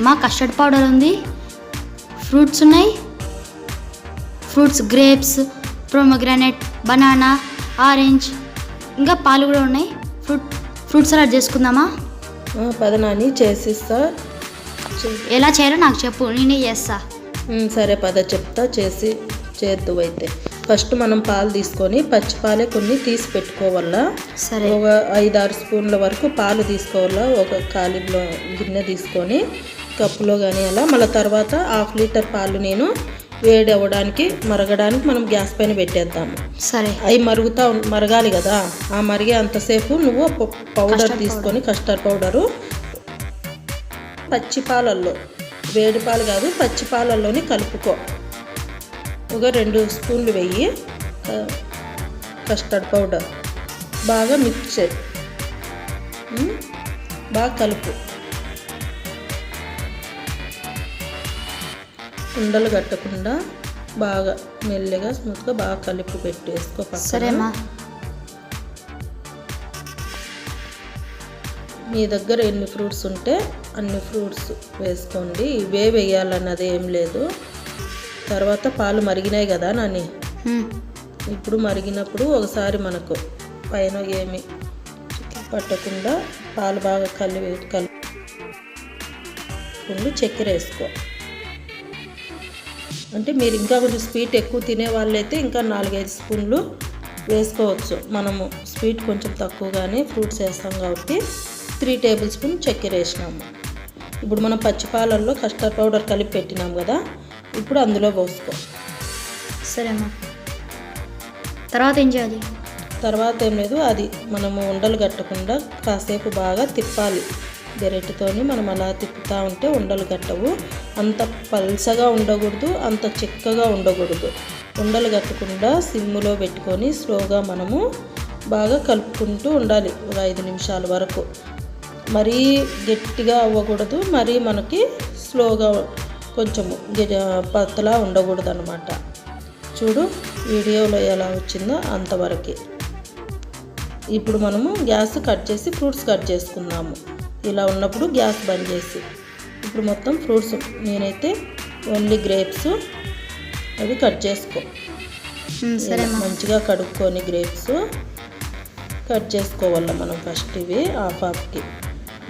మా custard powder ఉంది. Fruits ఉన్నాయి. Fruits grapes pomegranate banana orange ఇంకా పాలు కూడా ఉన్నాయి. ఫ్రూట్ ఫ్రూట్ సలాడ్ చేసుకుందామా? ఆ, పద నాని చేసిస్తా. ఎలా చేయాలో నాకు చెప్పు నేనే చేస్తా. సరే పద చెప్తా చేసి చేద్దు అయితే. ఫస్ట్ మనం పాలు తీసుకొని పచ్చి పాలే కొన్ని తీసి పెట్టుకోవాలా? సరే. ఒక ఐదారు స్పూన్ల వరకు పాలు తీసుకోవాలా? ఒక ఖాళీలో గిన్నె తీసుకొని కప్పులో కానీ అలా మళ్ళీ తర్వాత హాఫ్ లీటర్ పాలు నేను వేడి అవ్వడానికి మరగడానికి మనం గ్యాస్ పైన పెట్టేద్దాము. సరే. అవి మరుగుతా మరగాలి కదా? ఆ మరిగే అంతసేపు నువ్వు పౌడర్ తీసుకొని కస్టర్డ్ పౌడరు పచ్చి పాలల్లో వేడి పాలు కాదు పచ్చి పాలల్లోని కలుపుకో. ఒక రెండు స్పూన్లు వెయ్యి కస్టర్డ్ పౌడర్. బాగా ఉమ్, బాగా కలుపు. ఉండలు కట్టకుండా బాగా మెల్లగా స్మూత్గా బాగా కలిపి పెట్టేసుకో. సరేమ్మా మీ దగ్గర ఎన్ని ఫ్రూట్స్ ఉంటే అన్ని ఫ్రూట్స్ వేసుకోండి ఇవే వేయాలన్నది ఏం లేదు తర్వాత పాలు మరిగినాయి కదా నాని ఇప్పుడు మరిగినప్పుడు ఒకసారి మనకు పైన ఏమి పట్టకుండా పాలు బాగా కలిపి కలుపుకుంటూ చక్కెర వేసుకో అంటే మీరు ఇంకా కొంచెం స్వీట్ ఎక్కువ తినే వాళ్ళైతే ఇంకా నాలుగైదు స్పూన్లు వేసుకోవచ్చు. మనము స్వీట్ కొంచెం తక్కువగానే ఫ్రూట్స్ వేస్తాం కాబట్టి త్రీ టేబుల్ స్పూన్ చక్కెర వేసినాము. ఇప్పుడు మనం పచ్చి పాలల్లో కస్టర్డ్ పౌడర్ కలిపి పెట్టినాం కదా ఇప్పుడు అందులో పోసుకో. సరేమ్మా తర్వాత ఏం చేయాలి? తర్వాత ఏం లేదు అది మనము ఉండలు కట్టకుండా కాసేపు బాగా తిప్పాలి. గెరెటితోని మనం అలా తిప్పుతూ ఉంటే ఉండలు కట్టవు. అంత పల్సగా ఉండకూడదు అంత చిక్కగా ఉండకూడదు. ఉండలు కట్టకుండా సిమ్ములో పెట్టుకొని స్లోగా మనము బాగా కలుపుకుంటూ ఉండాలి ఒక ఐదు నిమిషాల వరకు. మరీ గట్టిగా అవ్వకూడదు మరీ మనకి స్లోగా కొంచెము గిర- పతలా ఉండకూడదు అనమాట చూడు వీడియోలో ఎలా వచ్చిందో అంతవరకు. ఇప్పుడు మనము గ్యాస్ కట్ చేసి ఫ్రూట్స్ కట్ చేసుకుందాము. ఇలా ఉన్నప్పుడు గ్యాస్ బంద్ చేసి. ఇప్పుడు మొత్తం ఫ్రూట్స్ నేనైతే ఓన్లీ గ్రేప్స్ అవి కట్ చేసుకో. మంచిగా కడుక్కొని గ్రేప్స్ కట్ చేసుకోవాల మనం ఫస్ట్ ఇవి హాఫ్ హాఫ్కి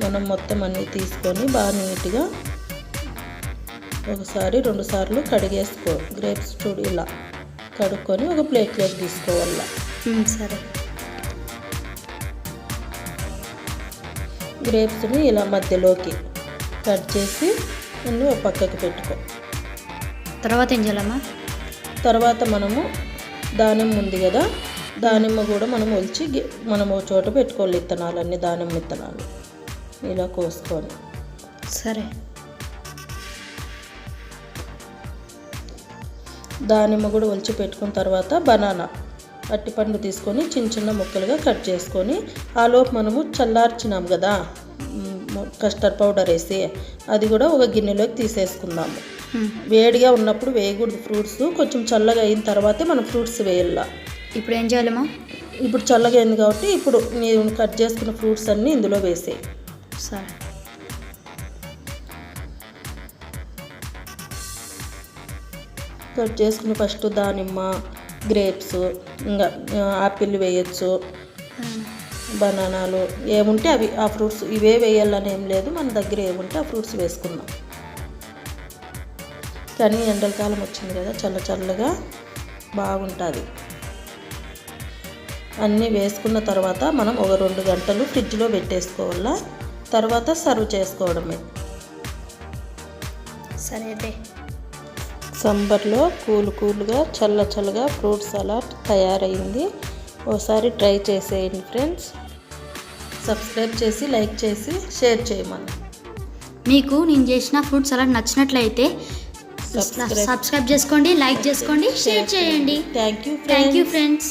మనం మొత్తం అన్నీ తీసుకొని బాగా నీట్గా ఒకసారి రెండు సార్లు కడిగేసుకో. గ్రేప్స్ చూడు ఇలా. కడుక్కొని ఒక ప్లేట్లోకి తీసుకోవాల. సరే. గ్రేప్స్ని ఇలా మధ్యలోకి కట్ చేసి అన్నీ ఒక పక్కకి పెట్టుకో. తర్వాత ఏం చేయాలమ్మా? తర్వాత మనము దానిమ్మ ఉంది కదా దానిమ్మ కూడా మనం ఒలిచి మనం ఒక చోట పెట్టుకోవాలి విత్తనాలన్నీ దానిమ్మ విత్తనాలు ఇలా కోసుకొని. సరే. దానిమ్మ కూడా ఒలిచి పెట్టుకున్న తర్వాత బనానా. అట్టిపండు తీసుకొని చిన్న చిన్న ముక్కలుగా కట్ చేసుకొని ఆలోపు మనము చల్లార్చినాం కదా కస్టర్డ్ పౌడర్ వేసి అది కూడా ఒక గిన్నెలోకి తీసేసుకుందాము. వేడిగా ఉన్నప్పుడు వేయకూడదు ఫ్రూట్స్ కొంచెం చల్లగా అయిన తర్వాతే మనం ఫ్రూట్స్ వేయాల. ఇప్పుడు ఏం చేయాలమ్మా ఇప్పుడు చల్లగా అయింది కాబట్టి ఇప్పుడు నేను కట్ చేసుకున్న ఫ్రూట్స్ అన్నీ ఇందులో వేసే సరే. కట్ చేసుకుని ఫస్ట్ దానిమ్మ గ్రేప్స్ ఇంకా ఆపిల్ వేయచ్చు బనానాలు ఏముంటే అవి ఆ ఫ్రూట్స్ ఇవే వేయాలని ఏం లేదు. మన దగ్గర ఏముంటే ఆ ఫ్రూట్స్ వేసుకుందాం. కానీ ఎండలకాలం వచ్చింది కదా చల్ల చల్లగా బాగుంటుంది. అన్నీ వేసుకున్న తర్వాత మనం ఒక రెండు గంటలు ఫ్రిడ్జ్లో పెట్టేసుకోవాలా? తర్వాత సర్వ్ చేసుకోవడమే. సరే సంబర్లో కూల్ కూల్గా చల్ల చల్లగా ఫ్రూట్ సలాడ్ తయారైంది. ఒకసారి ట్రై చేసేయండి ఫ్రెండ్స్. సబ్స్క్రైబ్ చేసి లైక్ చేసి షేర్ చేయమని. మీకు నేను చేసిన ఫ్రూట్ సలాడ్ నచ్చినట్లయితే. సబ్స్క్రైబ్ చేసుకోండి లైక్ చేసుకోండి షేర్ చేయండి. Thank you thank you friends.